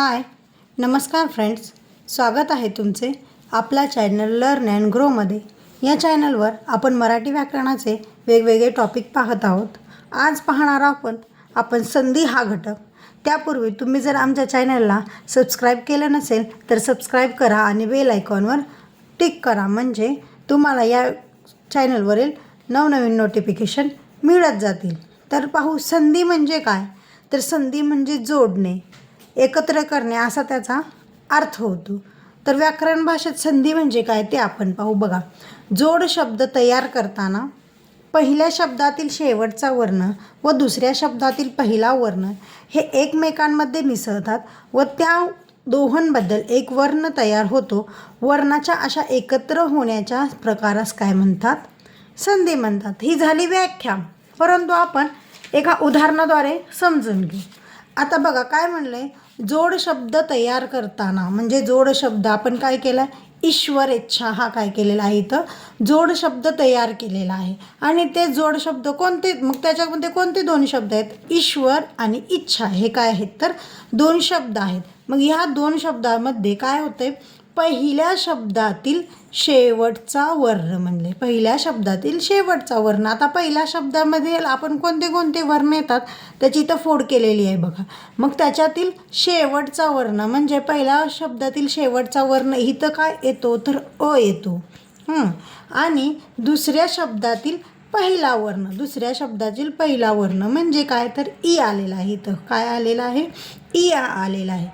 हाय नमस्कार फ्रेंड्स. स्वागत आहे तुमचे आपला चॅनल लर्न अँड ग्रोमध्ये या चॅनलवर आपण मराठी व्याकरणाचे वेगवेगळे टॉपिक पाहत आहोत. आज पाहणार आपण आपण संधी हा घटक. त्यापूर्वी तुम्ही जर आमच्या चॅनलला सबस्क्राईब केलं नसेल तर सबस्क्राईब करा आणि बेल आयकॉनवर टिक करा. म्हणजे तुम्हाला या चॅनलवरील नवनवीन नोटिफिकेशन मिळत जातील. तर पाहू संधी म्हणजे काय? तर संधी म्हणजे जोडणे. एकत्र करणे असा त्याचा अर्थ होतो. तर व्याकरण भाषेत संधी म्हणजे काय ते आपण पाहू बघा. जोड शब्द तयार करताना पहिल्या शब्दातील शेवटचा वर्ण व दुसऱ्या शब्दातील पहिला वर्ण हे एकमेकांमध्ये मिसळतात व त्या दोहांबद्दल एक वर्ण तयार होतो. वर्णाच्या अशा एकत्र होण्याच्या प्रकारास काय म्हणतात? संधी म्हणतात. ही झाली व्याख्या. परंतु आपण एका उदाहरणाद्वारे समजून घेऊ. आता बघा काय म्हणलं आहे जोड शब्द तयार करताना म्हणजे जोड शब्द आपण काय केला? ईश्वर इच्छा हा काय केलेला आहे इथं? जोड शब्द तयार केलेला आहे. आणि ते जोड शब्द कोणते? मग त्याच्यामध्ये कोणते दोन शब्द आहेत? ईश्वर आणि इच्छा हे काय आहेत? तर दोन शब्द आहेत. मग ह्या दोन शब्दामध्ये काय होतंय? पहिल्या शब्दातील शेवटचा वर्ण म्हणले पहिल्या शब्दातील शेवटचा वर्ण. आता पहिल्या शब्दामध्ये आपण कोणते कोणते वर्ण येतात त्याची इथं फोड केलेली आहे बघा. मग त्याच्यातील शेवटचा वर्ण म्हणजे पहिल्या शब्दातील शेवटचा वर्ण इथं काय येतो तर अ येतो. आणि दुसऱ्या शब्दातील पहिला वर्ण दुसऱ्या शब्दातील पहिला वर्ण म्हणजे काय तर ई आलेला आहे. इथं काय आलेला आहे? ई आलेला आहे.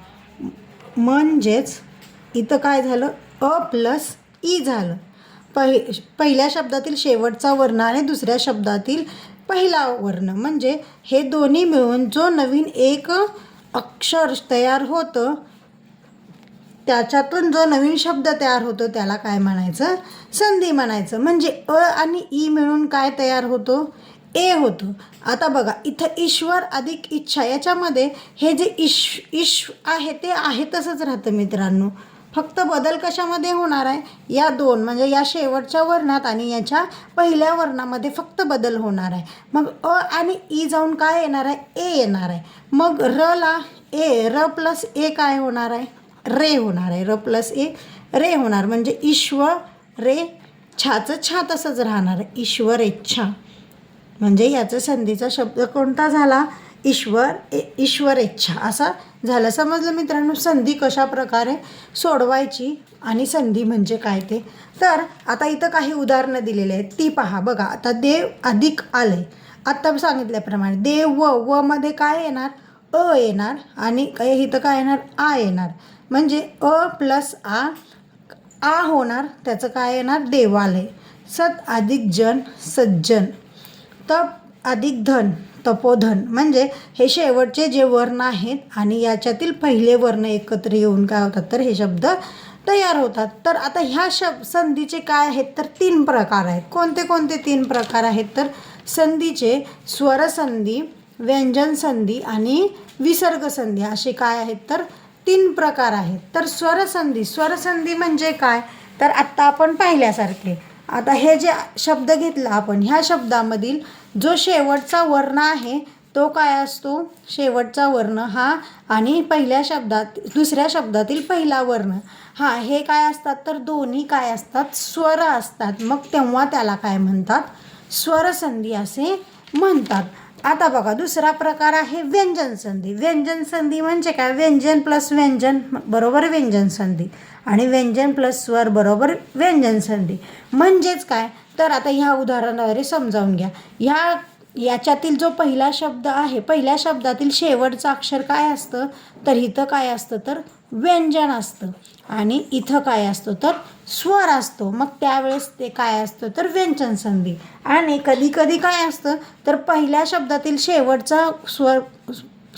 म्हणजेच इथं काय झालं? अ प्लस ई झालं. पहि पहिल्या शब्दातील शेवटचा वर्ण आणि दुसऱ्या शब्दातील पहिला वर्ण. म्हणजे हे दोन्ही मिळून जो नवीन एक अक्षर तयार होतं त्याच्यातून जो नवीन शब्द तयार होतो त्याला काय म्हणायचं? संधी म्हणायचं. म्हणजे अ आणि ई मिळून काय तयार होतो? ए होतो. आता बघा इथं ईश्वर अधिक इच्छा. याच्यामध्ये हे जे ईश ईश आहे ते आहे तसंच राहतं मित्रांनो. फक्त बदल कशामध्ये होणार आहे? या दोन म्हणजे या शेवटच्या वर्णात आणि याच्या पहिल्या वर्णामध्ये फक्त बदल होणार आहे. मग अ आणि ई जाऊन काय येणार आहे? ए येणार आहे. मग र ला ए र प्लस ए काय होणार आहे? रे होणार आहे. र प्लस ए रे होणार. म्हणजे ईश्वर रे छाचं छा तसंच राहणार आहे. ईश्वर इच्छा म्हणजे याचा संधीचा शब्द कोणता झाला? ईश्वर ए ईश्वर इच्छा. असा झालं. समजलं मित्रांनो? संधी कशा प्रकारे सोडवायची आणि संधी म्हणजे काय ते? तर आता इथं काही उदाहरणं दिलेली आहेत. ती पहा. बघा आता देव अधिक आले आत्ता सांगितल्याप्रमाणे देव व व मध्ये काय येणार? अ येणार आणि काय इथं काय येणार? आ येणार. म्हणजे अ प्लस आ आ होणार. त्याचं काय येणार? देवालय सत अधिक जन सज्जन. तप अधिक धन. तपोधन. म्हणजे हे शेवटचे जे वर्ण आहेत आणि याच्यातील पहिले वर्ण एकत्र येऊन काय होतात तर हे शब्द तयार होतात. तर आता ह्या शब संधीचे काय आहेत तर तीन प्रकार आहेत. कोणते कोणते तीन प्रकार आहेत तर संधीचे स्वरसंधी व्यंजन संधी आणि विसर्ग संधी असे काय आहेत तर तीन प्रकार आहेत. तर स्वरसंधी स्वरसंधी म्हणजे काय? तर आत्ता आपण पाहिल्यासारखे आता हे जे शब्द घेतला आपण ह्या शब्दामधील जो शेवटचा वर्ण आहे तो काय असतो? शेवटचा वर्ण हा आणि पहिल्या शब्दात दुसऱ्या शब्दातील पहिला वर्ण. हा हे काय असतात? तर दोन्ही काय असतात? स्वर असतात. मग तेव्हा त्याला काय म्हणतात? स्वरसंधी असे म्हणतात. आता बघा दुसरा प्रकार आहे व्यंजन संधी. व्यंजन संधी म्हणजे काय? व्यंजन प्लस व्यंजन बरोबर व्यंजन संधी आणि व्यंजन प्लस स्वर बरोबर व्यंजन संधी. म्हणजेच काय? तर आता ह्या उदाहरणाद्वारे समजावून घ्या. ह्या याच्यातील जो पहिला शब्द आहे पहिल्या शब्दातील शेवटचं अक्षर काय असतं? तर इथं काय असतं? तर व्यंजन असतं. आणि इथं काय असतं? तर स्वर असतो. मग त्यावेळेस ते काय असतं तर व्यंजन संधी. आणि कधी कधी काय असतं तर पहिल्या शब्दातील शेवटचा स्वर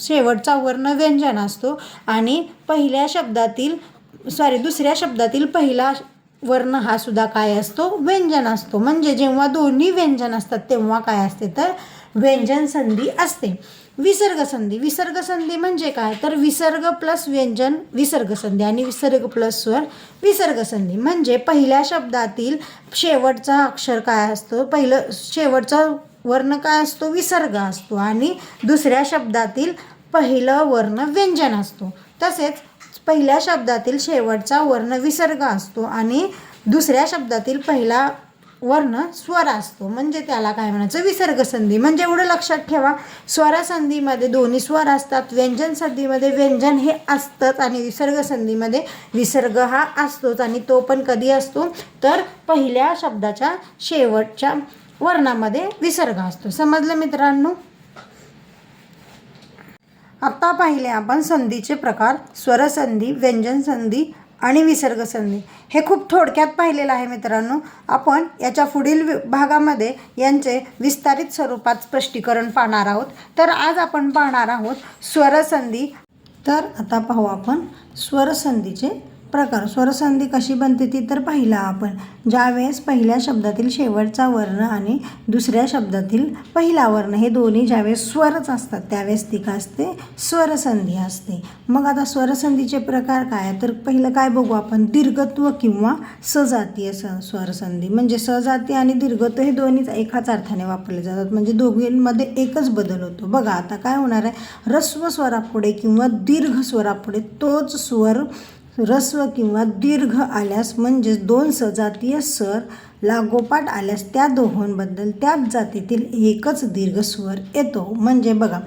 शेवटचा वर्ण व्यंजन असतो. आणि पहिल्या शब्दातील सॉरी दुसऱ्या शब्दातील पहिला वर्ण हा सुद्धा काय असतो? व्यंजन असतो. म्हणजे जेव्हा दोन्ही व्यंजन असतात तेव्हा काय असते तर व्यंजन संधी असते. विसर्ग संधी विसर्ग संधी म्हणजे काय? तर विसर्ग प्लस व्यंजन विसर्ग संधी आणि विसर्ग प्लस स्वर विसर्ग संधी म्हणजे पहिल्या शब्दातील शेवटचा अक्षर काय असतो? पहिलं शेवटचा वर्ण काय असतो? विसर्ग असतो. आणि दुसऱ्या शब्दातील पहिलं वर्ण व्यंजन असतो. तसेच पहिल्या शब्दातील शेवटचा वर्ण विसर्ग असतो. आणि दुसऱ्या शब्दातील पहिला वर्ण स्वर असतो. म्हणजे त्याला काय म्हणायचं? विसर्ग संधी. म्हणजे एवढं लक्षात ठेवा. स्वरसंधीमध्ये दोन्ही स्वर असतात. व्यंजन संधीमध्ये व्यंजन हे असतंच आणि विसर्ग संधीमध्ये विसर्ग हा असतोच आणि तो पण कधी असतो? तर पहिल्या शब्दाच्या शेवटच्या वर्णामध्ये विसर्ग असतो. समजलं मित्रांनो? आत्ता पाहिले आपण संधीचे प्रकार. स्वरसंधी व्यंजन संधी आणि विसर्ग संधी हे खूप थोडक्यात पाहिलेलं आहे मित्रांनो. आपण याच्या पुढील वि- भागामध्ये यांचे विस्तारित स्वरूपात स्पष्टीकरण पाहणार आहोत. तर आज आपण पाहणार आहोत स्वरसंधी. तर आता पाहू आपण स्वरसंधीचे प्रकार स्वरसंधी कशी बनते ती तर पाहिला आपण. ज्यावेळेस पहिल्या शब्दातील शेवटचा वर्ण आणि दुसऱ्या शब्दातील पहिला वर्ण हे दोन्ही ज्यावेळेस स्वरच असतात त्यावेळेस ती काय असते? स्वरसंधी असते. मग आता स्वरसंधीचे प्रकार काय आहे? तर पहिलं काय बघू आपण? दीर्घत्व किंवा सजातीय स स्वरसंधी. म्हणजे सजातीय आणि दीर्घत्व हे दोन्हीच एकाच अर्थाने वापरले जातात. म्हणजे दोघींमध्ये एकच बदल होतो. बघा आता काय होणार आहे? रस्व स्वरापुढे किंवा दीर्घ स्वरापुढे तोच स्वर ह्रस्व किंवा दीर्घ आल्यास म्हणजेच दोन सजातीय स्वर लागोपाठ आल्यास त्या दोहोंबद्दल त्याच जातीतील एकच दीर्घ स्वर येतो. म्हणजे बघा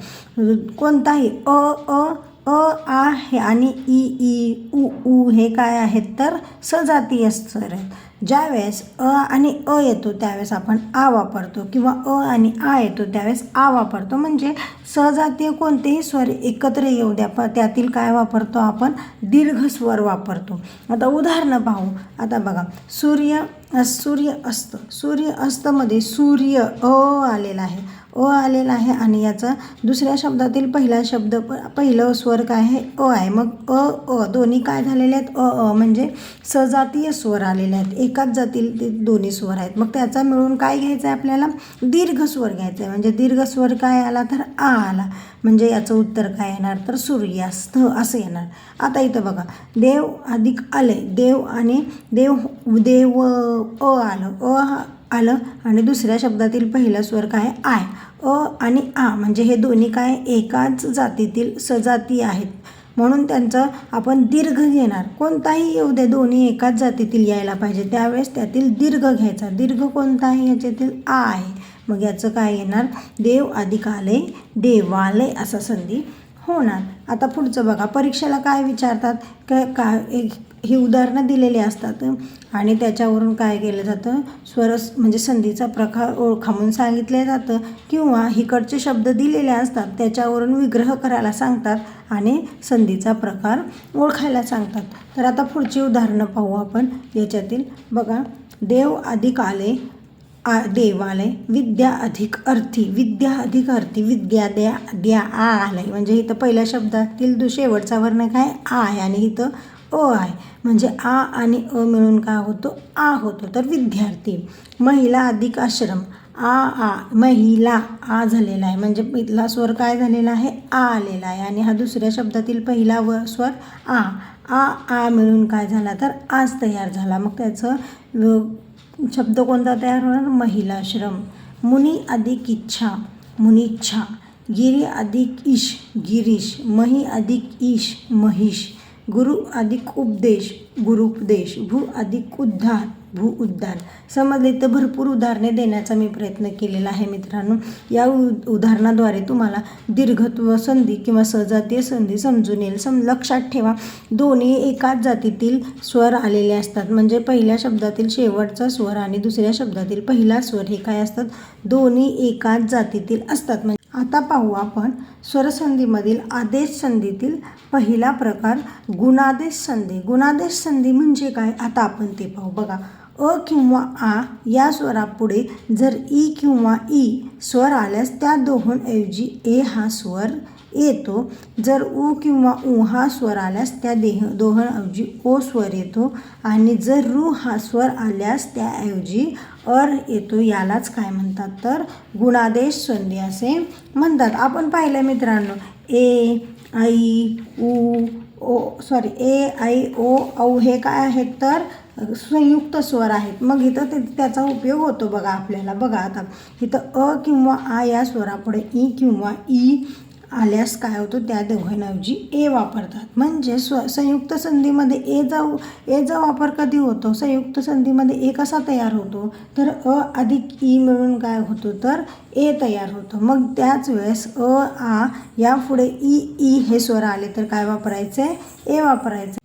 कोणताही अ अ अ आ हे आणि ई ई उ उ हे काय आहेत? तर सजातीय स्वर आहेत. ज्यावेळेस अ आणि अ येतो त्यावेळेस आपण आ वापरतो किंवा अ आणि आ येतो त्यावेळेस आ वापरतो. म्हणजे सहजातीय कोणतेही स्वर एकत्र येऊ द्या प त्यातील काय वापरतो आपण? दीर्घ स्वर वापरतो. आता उदाहरणं पाहू. आता बघा सूर्य सूर्य अस्त. सूर्य अस्तमध्ये सूर्य अ आलेला आहे. अ आलेला आहे आणि याचा दुसऱ्या शब्दातील पहिला शब्द प पहिलं स्वर काय आहे? अ आहे. मग अ अ दोन्ही काय झालेले आहेत? अ अ म्हणजे सजातीय स्वर आलेले आहेत. एकाच जातील ते दोन्ही स्वर आहेत. मग त्याचा मिळून काय घ्यायचं आहे आपल्याला? दीर्घ स्वर घ्यायचा आहे. म्हणजे दीर्घ स्वर काय आला तर आ आला. म्हणजे याचं उत्तर काय येणार? तर सूर्यास्त असं येणार. आता इथं बघा. देव अधिक आले देव आणि देव देव अ आलं. अ हा आलं. आणि दुसऱ्या शब्दातील पहिला स्वर काय? आय. अ आणि आ म्हणजे हे दोन्ही काय? एकाच जातीतील सजाती आहेत. म्हणून त्यांचं आपण दीर्घ घेणार. कोणताही येऊ दे दोन्ही एकाच जातीतील यायला पाहिजे. त्यावेळेस त्यातील दीर्घ घ्यायचा. दीर्घ कोणता आहे याच्यातील आ आहे. मग याचं काय येणार? देव अधिक आले देवालय असा संधी होणार. आता पुढचं बघा. परीक्षेला काय विचारतात? काय काय एक ही उदाहरणं दिलेली असतात. आणि त्याच्यावरून काय केलं जातं? स्वरस म्हणजे संधीचा प्रकार ओळखा म्हणून सांगितले जातं किंवा हिकडचे शब्द दिलेले असतात त्याच्यावरून विग्रह करायला सांगतात आणि संधीचा प्रकार ओळखायला सांगतात. तर आता पुढची उदाहरणं पाहू आपण. याच्यातील बघा देव अधिक आले आ देवालय विद्या अधिक अर्थी विद्या अधिक अर्थी विद्या द्या द्या आ आलंय. म्हणजे इथं पहिल्या शब्दातील दु शेवटचा वर्ण काय? आ आहे आणि इथं अ आहे. म्हणजे आ आणि अ मिळून काय होतो? आ होतो. तर विद्यार्थी महिला अधिक आश्रम. आ आ महिला आ झालेला आहे. म्हणजे इथला स्वर काय झालेला आहे? आ आलेला आहे. आणि हा दुसऱ्या शब्दातील पहिला व स्वर आ. आ आ मिळून काय झाला? तर आज तयार झाला. मग त्याचं शब्द कोणता तयार होणार? महिलाश्रम मुनी अधिक इच्छा. मुनिच्छा गिरी अधिक इश गिरीश. मही अधिक ईश. महिष. गुरु अधिक उपदेश गुरुपदेश भू अधिक उद्धार भू उद्धार. समजले तर भरपूर उदाहरणे देण्याचा मी प्रयत्न केलेला आहे मित्रांनो. या उ उदाहरणाद्वारे तुम्हाला दीर्घत्व संधी किंवा सजातीय संधी समजून येईल. सम लक्षात ठेवा दोन्ही एकाच जातीतील स्वर आलेले असतात. म्हणजे पहिल्या शब्दातील शेवटचा स्वर आणि दुसऱ्या शब्दातील पहिला स्वर हे काय असतात? दोन्ही एकाच जातीतील असतात. म्हणजे आता पाहू आपण स्वरसंधीमधील आदेश संधीतील पहिला प्रकार गुणादेश संधी. गुणादेश संधी म्हणजे काय? आता आपण ते पाहू. बघा अ किंवा आ या स्वरापुढे जर ई किंवा ई स्वर आल्यास त्या दोहोंऐवजी ए हा स्वर येतो. जर उ किंवा उ हा स्वर आल्यास त्या देह दोहांऐवजी ओ स्वर येतो आणि जर रु हा स्वर आल्यास त्याऐवजी अर येतो यालाच काय म्हणतात तर गुणादेश संधी असे म्हणतात. आपण पाहिलं मित्रांनो ए आई उ ओ सॉरी ए आई ओ औ हे काय आहेत तर संयुक्त स्वर आहेत. मग इथं ते त्याचा उपयोग होतो बघा आपल्याला. बघा आता इथं अ किंवा आ या स्वरापुढे ई किंवा ई आल्यास काय होतं? त्या दोघांऐवजी ए वापरतात. म्हणजे स्व संयुक्त संधीमध्ये ए जा एचा वापर कधी होतो? संयुक्त संधीमध्ये ए कसा तयार होतो. तर अ अधिक ई मिळून काय होतो? तर ए तयार होतं. मग त्याच वेळेस अ आ यापुढे ई ई हे स्वर आले तर काय वापरायचं? आहे ए वापरायचं.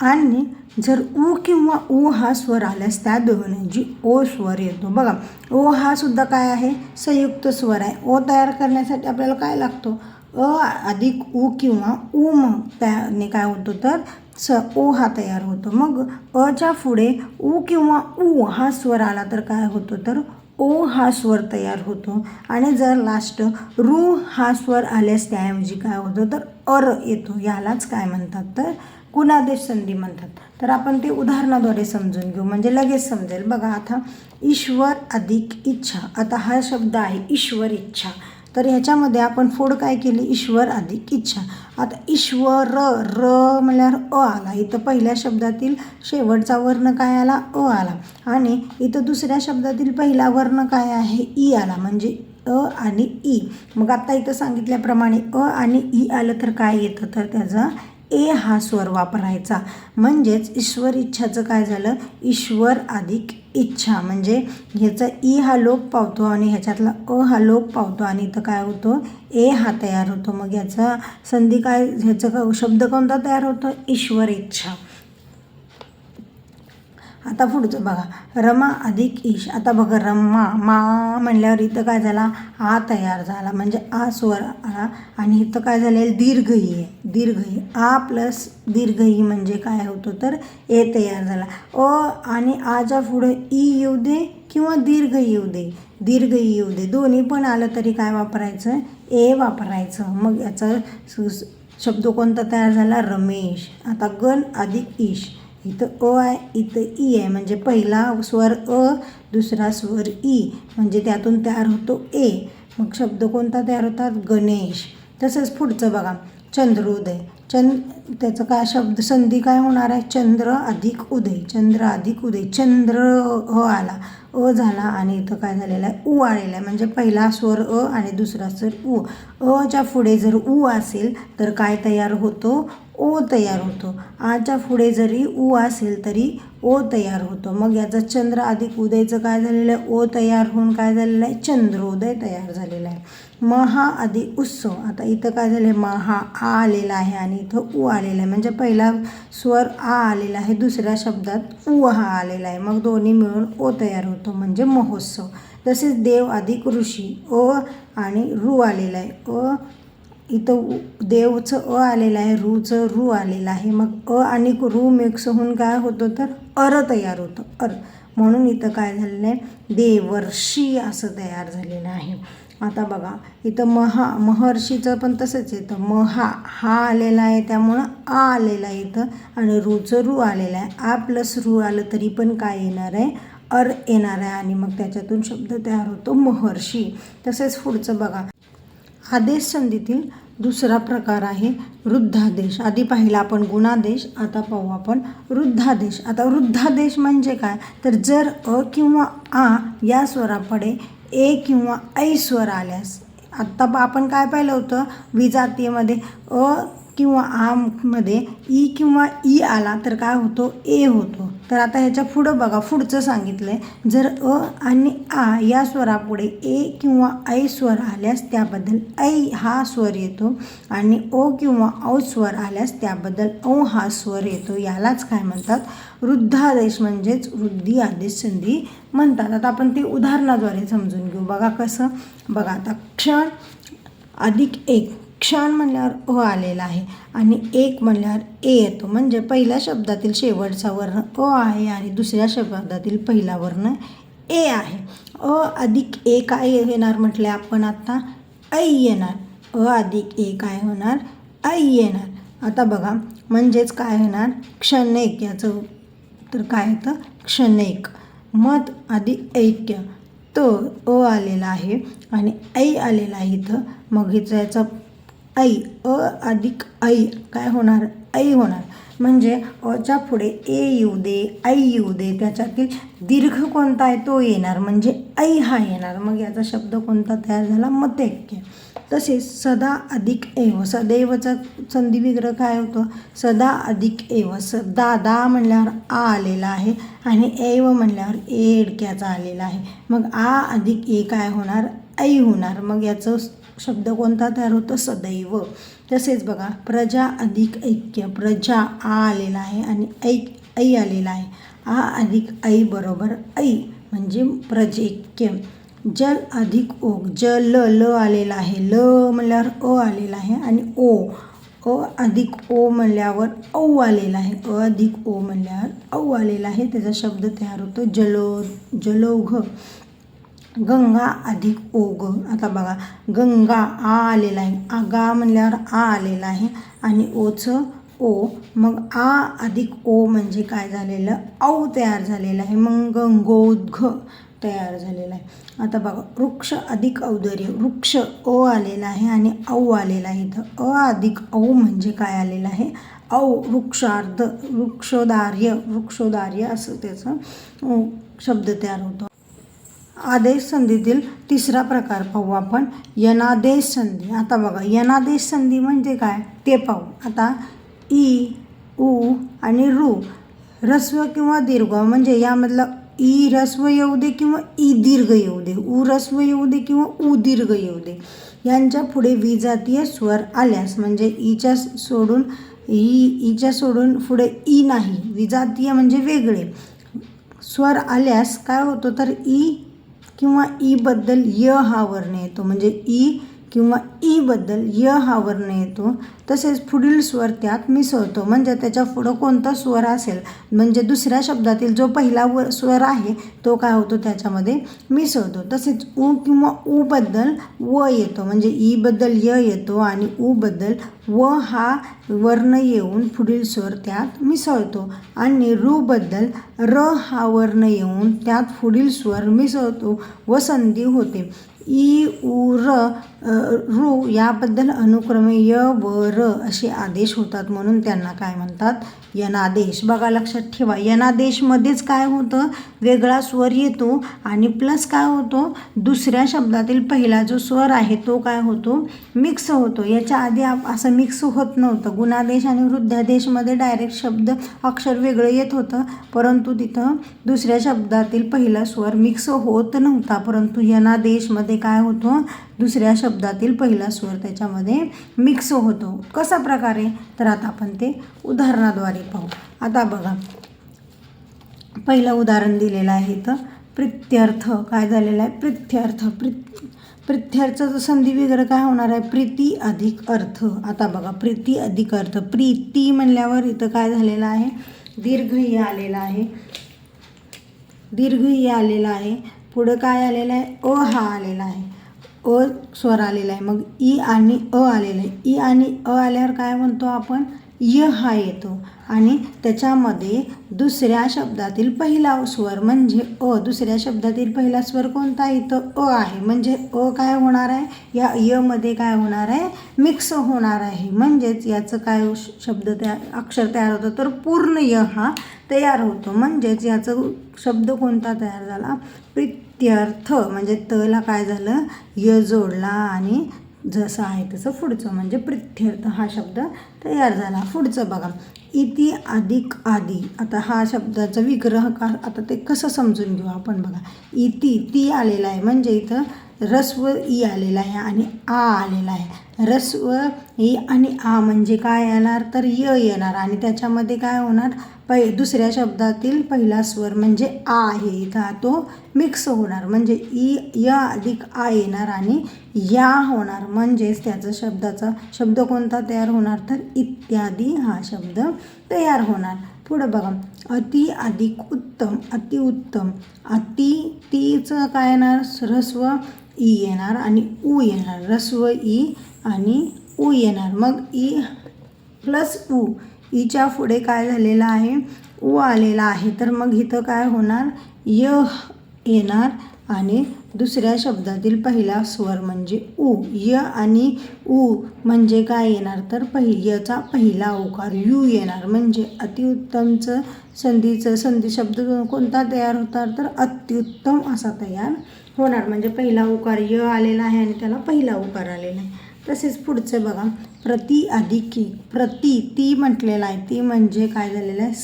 आणि जर उ किंवा उ हा स्वर आल्यास त्या दोघांऐवजी ओ स्वर येतो. बघा ओ हा सुद्धा काय आहे? संयुक्त स्वर आहे. ओ तयार करण्यासाठी आपल्याला काय लागतो? अ अधिक उ किंवा उम त्याने काय होतं तर स ओ हा तयार होतो. मग अच्या पुढे उ किंवा उ हा स्वर आला तर काय होतो तर ओ हा स्वर तयार होतो. आणि जर लास्ट रू हा स्वर आल्यास त्याऐवजी काय होतं तर अर येतो. यालाच काय म्हणतात तर गुणादेश संधी म्हणतात. तर आपण ते उदाहरणाद्वारे समजून घेऊ. म्हणजे लगेच समजेल. बघा आता ईश्वर अधिक इच्छा. आता हा शब्द आहे ईश्वर इच्छा. तर ह्याच्यामध्ये आपण फोड काय केली? ईश्वर अधिक इच्छा. आता ईश्वर र म्हणल्यावर अ आला. इथं पहिल्या शब्दातील शेवटचा वर्ण काय आला? अ आला. आणि इथं दुसऱ्या शब्दातील पहिला वर्ण काय आहे? ई आला. म्हणजे अ आणि ई. मग आता इथं सांगितल्याप्रमाणे अ आणि ई आलं तर काय येतं? तर त्याचा ए हा स्वर वापरायचा. म्हणजेच ईश्वर इच्छाचं काय झालं? ईश्वर अधिक इच्छा. म्हणजे ह्याचा ई हा लोप पावतो आणि ह्याच्यातला अ हा लोप पावतो आणि इथं काय होतो? ए हा तयार होतो. मग याचा संधी काय? ह्याचं का शब्द कोणता तयार होतो? ईश्वर इच्छा. आता पुढचं बघा. रमा अधिक ईश. आता बघा रमा मा म्हणल्यावर इथं काय झाला? आ तयार झाला. म्हणजे आ स्वर आला. आणि इथं काय झालेलं? दीर्घई आहे. दीर्घई आ प्लस दीर्घई म्हणजे काय होतो तर ए तयार झाला. अ आणि आच्या पुढं ई येऊ दे किंवा दीर्घ येऊ दे. दीर्घ येऊ दे. दोन्ही पण आलं तरी काय वापरायचं? ए वापरायचं. मग याचा सु- शब्द कोणता तयार झाला? रमेश. आता गण अधिक ईश. इथं अ आहे इथं ई आहे. म्हणजे पहिला स्वर अ दुसरा स्वर ई. म्हणजे त्यातून तयार होतो ए. मग शब्द कोणता तयार होतात? गणेश. तसंच पुढचं बघा. चंद्रोदय. चंद त्याचं काय शब्द? संधी काय होणार आहे? चंद्र अधिक उदय. चंद्र अधिक उदय. चंद्र अ आला. अ झाला आणि इथं काय झालेलं आहे? उ आलेला आहे. म्हणजे पहिला स्वर अ आणि दुसरा स्वर उ. अच्या पुढे जर उ असेल तर काय तयार होतो? ओ तयार होतो. आच्या पुढे जरी उ असेल तरी ओ तयार होतो. मग याचा चंद्र अधिक उदयचं काय झालेलं आहे? ओ तयार होऊन काय झालेलं आहे? चंद्रोदय तयार झालेला आहे. महा आदि उत्सव. आता इथं काय झालं आहे महा आ आलेला आहे आणि इथं उ आलेला आहे. म्हणजे पहिला स्वर आ आलेला आहे दुसऱ्या शब्दात उ हा आलेला आहे. मग दोन्ही मिळून ओ तयार होतो म्हणजे महोत्सव. तसेच देव अधिक ऋषी अ आणि रू आलेला आहे. अ इथं उ- देवचं अ आलेलं आहे रूचं रू आलेलं आहे. मग अ आणि रू मिक्स होऊन काय होतं तर अर तयार होतं. अर. म्हणून इथं काय झालेलं आहे? देवर्षी असं तयार झालेलं आहे. आता बघा इथं महा महर्षीचं पण तसंच येतं महा हा आलेला आहे त्यामुळं आ आलेला आहे इथं आणि रूचं रू आलेलं आहे. आ प्लस रू आलं तरी पण काय येणार आहे? अर येणार आहे आणि मग त्याच्यातून शब्द तयार होतो महर्षी. तसेच पुढचं बघा. आदेश संधीतील दुसरा प्रकार आहे वृद्धादेश. आधी पाहिला आपण गुणादेश आता पाहू आपण वृद्धादेश. आता वृद्धादेश म्हणजे काय? तर जर अ किंवा आ या स्वरापडे ए किंवा ऐ स्वर आल्यास आत्ता प- आपण काय पाहिलं होतं? विजातीयमध्ये अ किंवा आमध्ये ई किंवा ई आला तर काय होतो? ए होतो. तर आता ह्याच्या पुढं बघा पुढचं सांगितलं आहे जर अ आणि आ या स्वरापुढे ए किंवा ऐ स्वर आल्यास त्याबद्दल ऐ हा स्वर येतो आणि ओ किंवा औ स्वर आल्यास त्याबद्दल औ हा स्वर येतो. यालाच काय म्हणतात? वृद्धादेश म्हणजेच वृद्धी आदेश संधी म्हणतात. आता आपण ते उदाहरणाद्वारे समजून घेऊ. बघा कसं? बघा आता क्षण अधिक एक. क्षण म्हणल्यावर अ आलेला आहे आणि एक म्हणल्यावर ए येतो. म्हणजे पहिल्या शब्दातील शेवटचा वर्ण अ आहे आणि दुसऱ्या शब्दातील पहिला वर्ण ए आहे. अ अधिक ए काय येणार म्हटले आपण आता? ऐ येणार. अ अधिक ए काय होणार? ऐ येणार. आता बघा म्हणजेच काय होणार? क्षणेक याचं तर काय येतं क्षणेक मत अधिक ऐक्य. तो अ आलेला आहे आणि ऐ आलेला आहे इथं. मग हिचं याचा ऐ अ अधिक ऐ काय होणार? ऐ होणार. म्हणजे अच्या पुढे ए येऊ दे ऐ येऊ दे त्याच्यातील दीर्घ कोणता आहे तो येणार. म्हणजे ऐ हा येणार. मग याचा शब्द कोणता तयार झाला? मतैक्य तसेच सदा अधिक एव. सदैवचा संधी विग्रह काय होतो? सदा अधिक एव. सदा दा म्हणल्यावर आ आलेला आहे आणि एव म्हणल्यावर एडक्याचा आलेला आहे. मग आ अधिक ए काय होणार? ऐ होणार. मग याचं शब्द कोणता तयार होतो? सदैव. तसेच बघा प्रजा अधिक ऐक्य प्रजा आ आलेला आहे आणि ऐक ऐ आलेला आहे. आ अधिक ऐ बरोबर ऐ म्हणजे प्रजैक्य. जल अधिक ओग जल ल आलेला आहे. ल म्हणल्यावर अ आलेला आहे आणि ओ अ अधिक ओ म्हणल्यावर औ आलेला आहे. अ अधिक ओ म्हणल्यावर औ आलेला आहे. त्याचा शब्द तयार होतो जलो जलोघ. गंगा अधिक ओग आता बघा गंगा आ आलेला आहे. आगा म्हणल्यावर आ आलेला आहे आणि ओचं ओ. मग आ अधिक ओ म्हणजे काय झालेलं? औ तयार झालेलं आहे. मग गंगोद्घ तयार झालेला आहे. आता बघा वृक्ष अधिक औदर्य. वृक्ष ओ आलेला आहे आणि औ आलेला आहे इथं. अ अधिक औ म्हणजे काय आलेलं आहे? औ वृक्षार्ध वृक्षोदार्य वृक्षोदार्य असं त्याचं शब्द तयार होतो. आदेश संधीतील तिसरा प्रकार पाहू आपण. यनादेश संधी. आता बघा यनादेश संधी म्हणजे काय? ते पाहू. आता ई उ आणि रू रस्व किंवा दीर्घ म्हणजे यामधलं ई रस्व येऊ दे किंवा ई दीर्घ येऊ दे. उ रस्व येऊ दे किंवा ऊ दीर्घ येऊ दे. यांच्या पुढे विजातीय स्वर आल्यास म्हणजे ईच्या सोडून ई ईच्या सोडून पुढे ई नाही. विजातीय म्हणजे वेगळे. स्वर आल्यास काय होतो? तर ई किंवा ईबद्दल य हा वर्ण येतो. म्हणजे ई किंवा ईबद्दल य हा वर्ण येतो तसेच पुढील स्वर त्यात मिसळतो. म्हणजे त्याच्या पुढं कोणता स्वर असेल? म्हणजे दुसऱ्या शब्दातील जो पहिला व स्वर आहे तो काय होतो? त्याच्यामध्ये मिसळतो. तसेच उ किंवा ऊबद्दल व येतो. म्हणजे ईबद्दल य येतो आणि ऊबद्दल व हा वर्ण येऊन पुढील स्वर त्यात मिसळतो. आणि रूबद्दल र हा वर्ण येऊन त्यात पुढील स्वर मिसळतो व संधी होते. ई उ र रू याबद्दल अनुक्रमे य व र असे आदेश होतात म्हणून त्यांना काय म्हणतात? यनादेश. बघा लक्षात ठेवा. यनादेशमध्येच काय होतं? वेगळा स्वर येतो आणि प्लस काय होतो? दुसऱ्या शब्दातील पहिला जो स्वर आहे तो काय होतो? मिक्स होतो. याच्या आधी आप असं मिक्स होत नव्हतं. गुणादेश आणि वृद्धादेशमध्ये डायरेक्ट शब्द अक्षर वेगळं येत होतं. परंतु तिथं दुसऱ्या शब्दातील पहिला स्वर मिक्स होत नव्हता. परंतु यनादेशमध्ये काय होतो? दुसऱ्या शब्द शब्दातील पहिला स्वर त्याच्यामध्ये मिक्स होतो. कसा प्रकारे? तर आता आपण ते उदाहरणाद्वारे पाहू. आता बघा. पहिलं उदाहरण दिलेलं आहे इथं. प्रित्यर्थ. काय झालेलं आहे? प्रित्यर्थ. प्रित प्रित्यर्थाचं संधी वगैरे काय होणार आहे? प्रीती अधिक अर्थ. आता बघा. प्रीती अधिक अर्थ. प्रीती म्हणल्यावर इथं काय झालेलं आहे? दीर्घ आलेला आहे. दीर्घ आलेला आहे. पुढं काय आलेलं आहे? अ हा आलेला आहे. अ स्वर आलेला आहे. मग ई आणि अ आलेला आहे. ई आणि अ आल्यावर काय म्हणतो आपण? य हा येतो. आणि त्याच्यामध्ये दुसऱ्या शब्दातील पहिला स्वर म्हणजे अ. दुसऱ्या शब्दातील पहिला स्वर कोणता? इथं अ आहे. म्हणजे अ काय होणार आहे? या यमध्ये काय होणार आहे? मिक्स होणार आहे. म्हणजेच याचं काय श- शब्द त्या अक्षर तयार होतं? तर पूर्ण य हा तयार होतो. म्हणजेच याचं शब्द कोणता तयार झाला? त्यर्थ म्हणजे तला काय झालं? य जोडला आणि जसं आहे तसं पुढचं म्हणजे प्रित्यर्थ हा शब्द तयार झाला. पुढचं बघा. इति अधिक आदी. आता हा शब्दाचा विग्रह का आता ते कसं समजून घेऊ आपण बघा. इति ती आलेला आहे. म्हणजे इथं रस्व ई आलेला आहे आणि आ आलेला आहे. रस्व ई आणि आ म्हणजे काय येणार? तर य येणार आणि त्याच्यामध्ये काय होणार? पै दुसऱ्या शब्दातील पहिला स्वर म्हणजे आ आहे. इथं तो मिक्स होणार. म्हणजे ई य अधिक आ येणार आणि या होणार. म्हणजेच त्याचा शब्दाचा शब्द कोणता तयार होणार? तर इत्यादी हा शब्द तयार होणार. पुढं बघा. अति अधिक उत्तम अतिउत्तम अति तीचं काय येणार? रस्व ई येणार आणि ऊ येणार. रस्व ई आणि ऊ येणार. मग ई प्लस ऊ ईच्या पुढे काय झालेलं आहे? ऊ आलेला आहे. तर मग इथं काय होणार? य येणार आणि दुसऱ्या शब्दातील पहिला स्वर म्हणजे उ. य आणि उ म्हणजे काय येणार? तर पहिली यचा पहिला उकार यू येणार. म्हणजे अतिउत्तमचं संधीचं संधी शब्द कोणता तयार होणार तर अत्युत्तम असा तयार होणार. म्हणजे पहिला उकार य आलेला आहे आणि त्याला पहिला उकार आलेला आहे. तसेच पुढचं बघा. प्रति अधिकी प्रति ती म्हटलेलं आहे. ती म्हणजे काय झालेलं आहे?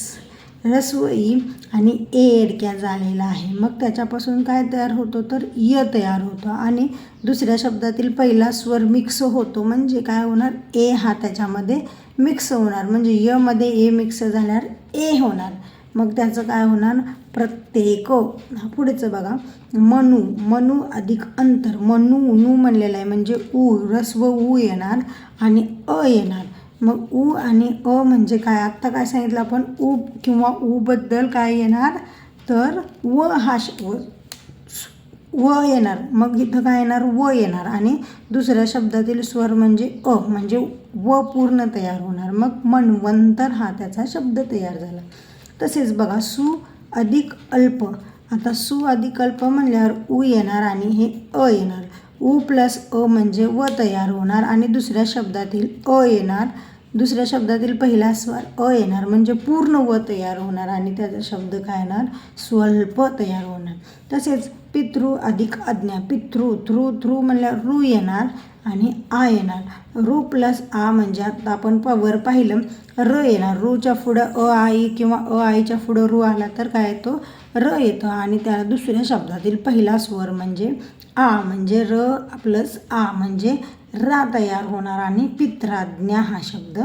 रस्वई आणि ए एडक्या झालेला आहे. मग त्याच्यापासून काय तयार होतो? तर य तयार होतो. आणि दुसऱ्या शब्दातील पहिला स्वर मिक्स होतो. म्हणजे काय होणार? ए हा त्याच्यामध्ये मिक्स होणार. म्हणजे यमध्ये ए मिक्स झाल्यावर ए होणार. मग त्याचं काय होणार? प्रत्येक. पुढचं बघा. मनू मनू अधिक अंतर मनू नू म्हणलेलं आहे. म्हणजे उ रस्व ऊ येणार आणि अ येणार. मग उ आणि अ म्हणजे काय? आत्ता काय सांगितलं आपण? ऊ किंवा ऊबद्दल काय येणार? तर व हा श व व येणार. मग इथं काय येणार? व येणार. आणि दुसऱ्या शब्दातील स्वर म्हणजे अ म्हणजे व पूर्ण तयार होणार. मग मनवंतर हा त्याचा शब्द तयार झाला. तसेच बघा सु अधिक अल्प. आता सु अधिकल्प म्हणल्यावर उ येणार आणि हे अ येणार. उ प्लस अ म्हणजे व तयार होणार आणि दुसऱ्या शब्दातील अ येणार. दुसऱ्या शब्दातील पहिला स्वर अ येणार म्हणजे पूर्ण व तयार होणार आणि त्याचा शब्द काय येणार? स्वल्प तयार होणार. तसेच पितृ अधिक आज्ञा पितृ थ्रू थ्रू म्हणल्यावर रू येणार. आणि आ येणार. रू प्लस आ म्हणजे आता आपण प वर पाहिलं र येणार. रूच्या पुढं अ आई किंवा अ आईच्या पुढं रू आला तर काय येतो? र येतो. आणि त्याला दुसऱ्या शब्दातील पहिला स्वर म्हणजे आ म्हणजे र प्लस आ म्हणजे रा तयार होणार आणि पित्राज्ञा हा शब्द.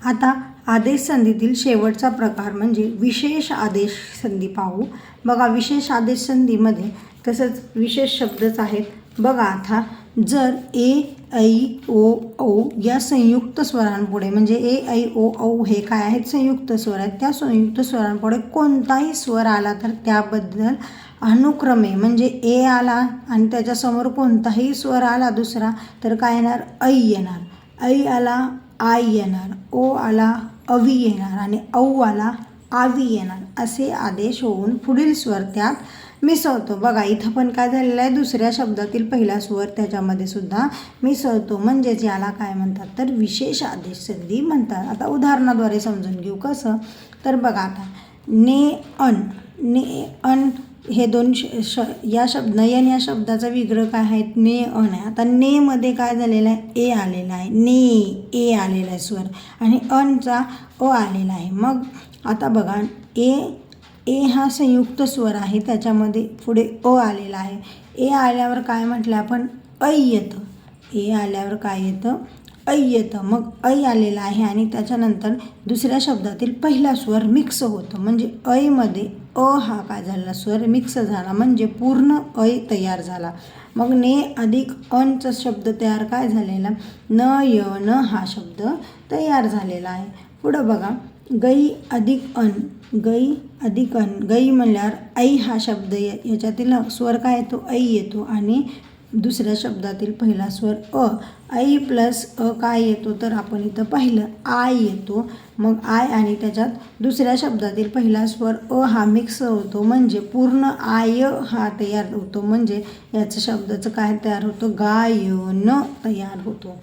आता आदेश संधीतील शेवटचा प्रकार म्हणजे विशेष आदेश संधी पाहू. बघा विशेष आदेश संधीमध्ये तसंच विशेष शब्दच आहेत. बघा आता जर ए ऐ ओ औ या संयुक्त स्वरांपुढे म्हणजे ए ऐ ओ औ हे काय आहेत? संयुक्त स्वर आहेत. त्या संयुक्त स्वरांपुढे कोणताही स्वर आला तर त्याबद्दल अनुक्रमे म्हणजे ए आला आणि त्याच्यासमोर कोणताही स्वर आला दुसरा तर काय येणार? ऐ येणार. ऐ आला आय येणार. ओ आला अवी येणार. आणि औ आला आवी येणार. असे आदेश होऊन पुढील स्वर त्यात मिसळतो बघा इथं पण काय झालेलं आहे दुसऱ्या शब्दातील पहिला स्वर त्याच्यामध्ये सुद्धा मिसळतो म्हणजेच याला काय म्हणतात? तर विशेष आदेश संधी म्हणतात. आता उदाहरणाद्वारे समजून घेऊ कसं? तर बघा आता ने अन ने अन हे दोन श श या शब्द नयन या शब्दाचा विग्रह काय आहे? ने अन आहे. आता नेमध्ये काय झालेलं आहे? ए आलेला आहे. ने ए आलेला आहे स्वर. आणि अनचा अ आलेला आहे. मग आता बघा ए ए हा संयुक्त स्वर आहे त्याच्यामध्ये पुढे अ आलेला आहे. ए आल्यावर काय म्हटलं आपण? ऐ येतं ए आल्यावर काय येतं? ऐ येतं मग ऐ आलेलं आहे आणि त्याच्यानंतर दुसऱ्या शब्दातील पहिला स्वर मिक्स होतं. म्हणजे ऐमध्ये अ हा काय झाला? स्वर मिक्स झाला. म्हणजे पूर्ण ऐ तयार झाला. मग ने अधिक अनचा शब्द तयार काय झालेला? न य न हा शब्द तयार झालेला आहे. पुढं बघा. गई अधिक अन. गई अधिकन गई म्हणल्यावर ऐ हा शब्द याच्यातील स्वर काय येतो? ऐ येतो आणि दुसऱ्या शब्दातील पहिला स्वर अ ऐ प्लस अ काय येतो? तर आपण इथं पाहिलं आय येतो. मग आय आणि त्याच्यात दुसऱ्या शब्दातील पहिला स्वर अ हा मिक्स होतो. म्हणजे पूर्ण आय हा तयार होतो. म्हणजे याचं शब्दाचं काय तयार होतं? गायन तयार होतो.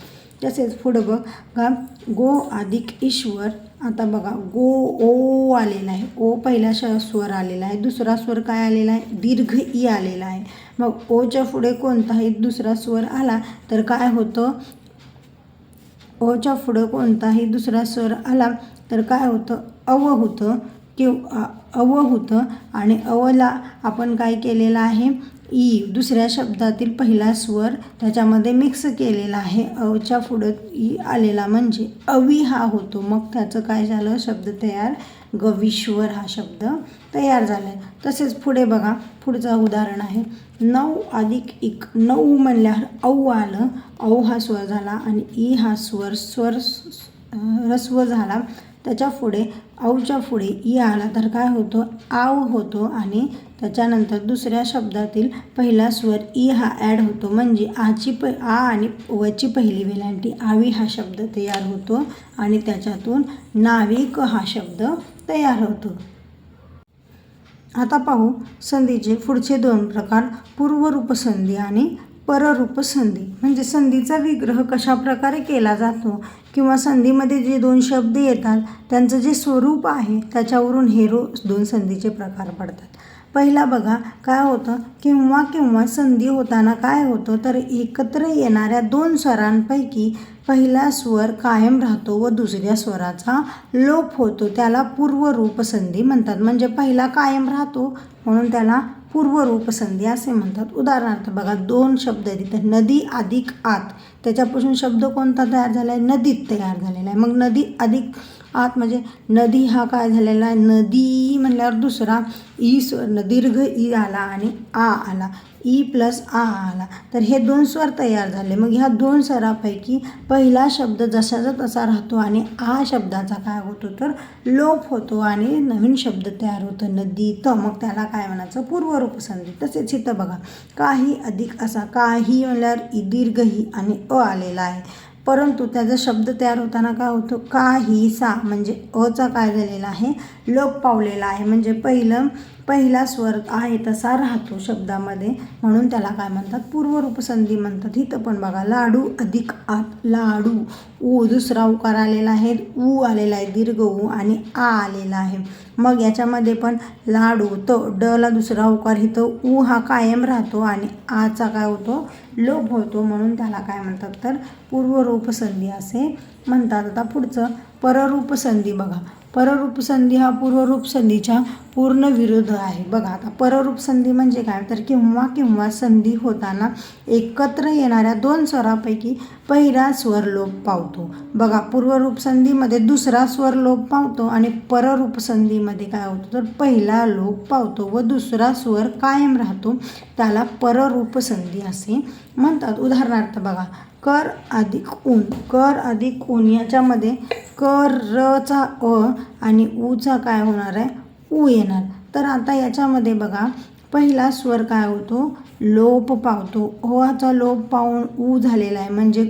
तसेच पुढं बघ. का गो अधिक ईश्वर आता बघा गो ओ आलेला आहे. ओ पहिला श स्वर आलेला आहे. दुसरा स्वर काय आलेला आहे? दीर्घ ई आलेला आहे. मग ओच्या पुढे कोणताही दुसरा स्वर आला तर काय होतं? ओच्या पुढं कोणताही दुसरा स्वर आला तर काय होतं? अव होतं किंवा अव होतं. आणि अवला आपण काय केलेलं आहे? ई दुसऱ्या शब्दातील पहिला स्वर त्याच्यामध्ये मिक्स केलेला आहे. अवच्या पुढं ई आलेला म्हणजे अवी हा होतो. मग त्याचं काय झालं? शब्द तयार. गविश्वर हा शब्द तयार झाला. आहे तसेच पुढे बघा. पुढचं उदाहरण आहे. नऊ अधिक एक नऊ म्हणल्यावर औ आलं. औ हा स्वर झाला आणि ई हा स्वर स्वर अं, रस्व झाला. त्याच्या पुढे औच्या पुढे ई आला तर काय होतो? आव होतो आणि त्याच्यानंतर दुसऱ्या शब्दातील पहिला स्वर ई हा ॲड होतो. म्हणजे आची प आ आणि वची पहिली वेलांटी. आवी हा शब्द तयार होतो आणि त्याच्यातून नाविक हा शब्द तयार होतो. आता पाहू संधीचे पुढचे दोन प्रकार पूर्वरूपसंधी आणि पररूप संधी म्हणजे संधीचा विग्रह कशा प्रकारे केला जातो किंवा संधीमध्ये जे दोन शब्द येतात त्यांचं जे स्वरूप आहे त्याच्यावरून हे रो दोन संधीचे प्रकार पडतात. पहिला बघा काय होतं? किंवा किंवा संधी होताना काय होतं? तर एकत्र येणाऱ्या दोन स्वरांपैकी पहिला स्वर कायम राहतो व दुसऱ्या स्वराचा लोप होतो. त्याला पूर्वरूप संधी म्हणतात. म्हणजे पहिला कायम राहतो म्हणून त्याला पूर्वरूप संधी असे म्हणतात. उदाहरणार्थ बघा दोन शब्द आहेत इथं. नदी अधिक आत. त्याच्यापासून शब्द कोणता तयार झाला आहे नदीत तयार झालेला आहे. मग नदी अधिक आत म्हणजे नदी हा काय झालेला आहे? नदी म्हणल्यावर दुसरा ई स्वर दीर्घ ई आला आणि आ आला. ई प्लस आ आला. तर हे दोन स्वर तयार झाले. मग ह्या दोन स्वरापैकी पहिला शब्द जसाचा तसा राहतो आणि आ शब्दाचा काय होतो तर लोप होतो आणि नवीन शब्द तयार होतो. नदी तर मग त्याला काय म्हणायचं? पूर्वरूप संधी तसेच इथं बघा. काही अधिक असा. काही म्हणल्यावर ई दीर्घ ही आणि अ आलेला आहे. परंतु त्याचा शब्द तयार होताना काय होतो? काही सा म्हणजे अचा काय झालेला आहे? लोप पावलेला आहे. म्हणजे पहिलं पहिला स्वर आहे तसा राहतो शब्दामध्ये. म्हणून त्याला काय म्हणतात? पूर्वरूपसंधी म्हणतात. इथं पण बघा लाडू अधिक आत लाडू ऊ दुसरा उकार आलेला आहे ऊ आलेला आहे दीर्घ ऊ आणि आ आलेला आहे. मग याच्यामध्ये पण लाडू तो डला दुसरा उकार इथं ऊ हा कायम राहतो आणि आचा काय होतो? लोप होतो. म्हणून त्याला काय म्हणतात? तर पूर्वरूपसंधी असे म्हणतात. आता पुढचं पररूपसंधी बघा. पररूपसंधी हा पूर्वरूपसंधीच्या पूर्ण विरुद्ध आहे. बघा आता पररूप संधी म्हणजे काय? तर किंवा किंवा संधी होताना एकत्र येणाऱ्या दोन स्वरापैकी पहिला स्वर लोप पावतो. बघा पूर्वरूप संधीमध्ये दुसरा स्वर लोप पावतो आणि पररूप संधीमध्ये काय होतं? तर पहिला लोप पावतो व दुसरा स्वर कायम राहतो. त्याला पररूप संधी असे म्हणतात. उदाहरणार्थ बघा कर अधिक ऊन. कर अधिक ऊन याच्यामध्ये कर रचा अ आणि ऊचा काय होणार आहे? ऊ येणार. तर आता याच्यामध्ये बघा पहिला स्वर काय होतो? लोप पावतो. ओहाचा लोप पाहून ऊ झालेला आहे. म्हणजे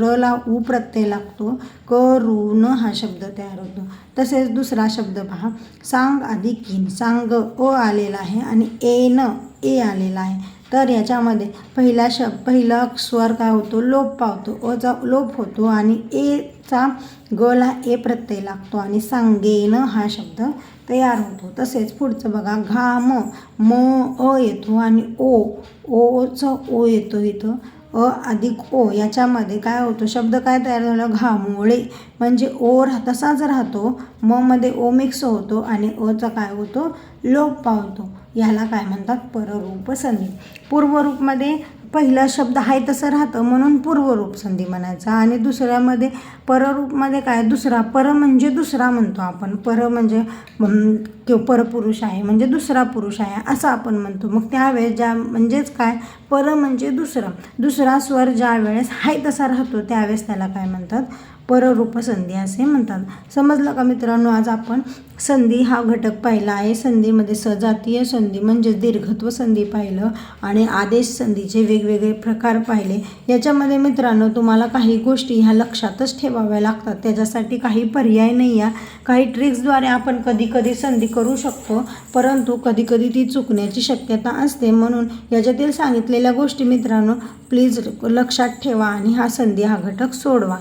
रला ऊ प्रत्यय लागतो. क रू न हा शब्द तयार होतो. तसेच दुसरा शब्द पहा. सांग आधी किन. सांग अ आलेला आहे आणि ए न ए आलेला आहे. तर याच्यामध्ये पहिला शब्द पहिला स्वर काय होतो? लोप पावतो. अचा लोप होतो आणि एचा गला ए प्रत्यय लागतो आणि सांगेन हा शब्द तयार होतो. तसेच पुढचं बघा घाम म अ येतो आणि ओ ओचं ओ येतो इथं. अ अधिक ओ याच्यामध्ये काय होतो? शब्द काय तयार झाला? घामोळे म्हणजे ओ राह तसाच राहतो. ममध्ये मध्ये ओ मिक्स होतो आणि अचा काय होतो? लोप पावतो. याला काय म्हणतात? पररूप संधी. पूर्वरूपमध्ये पहिला शब्द आहे तसं राहतं म्हणून पूर्वरूप संधी म्हणायचा. आणि दुसऱ्यामध्ये पररूपमध्ये काय? दुसरा पर म्हणजे दुसरा म्हणतो आपण. पर म्हणजे किंवा परपुरुष आहे म्हणजे दुसरा पुरुष आहे असं आपण म्हणतो. मग त्यावेळेस ज्या म्हणजेच काय? पर म्हणजे दुसरं. दुसरा स्वर ज्या वेळेस आहे तसा राहतो त्यावेळेस त्याला काय म्हणतात? पररूप संधी असे म्हणतात. समजलं का मित्रांनो? आज आपण संधी हा घटक पाहिला आहे. संधीमध्ये सजातीय संधी म्हणजे दीर्घत्व संधी पाहिलं आणि आदेश संधीचे वेगवेगळे प्रकार पाहिले. याच्यामध्ये मित्रांनो तुम्हाला काही गोष्टी ह्या लक्षातच ठेवाव्या लागतात. त्याच्यासाठी काही पर्याय नाही आहे काही ट्रिक्सद्वारे आपण कधी कधी संधी करू शकतो परंतु कधी कधी ती चुकण्याची शक्यता असते. म्हणून याच्यातील सांगितलेल्या गोष्टी मित्रांनो प्लीज लक्षात ठेवा आणि हा संधी हा घटक सोडवा.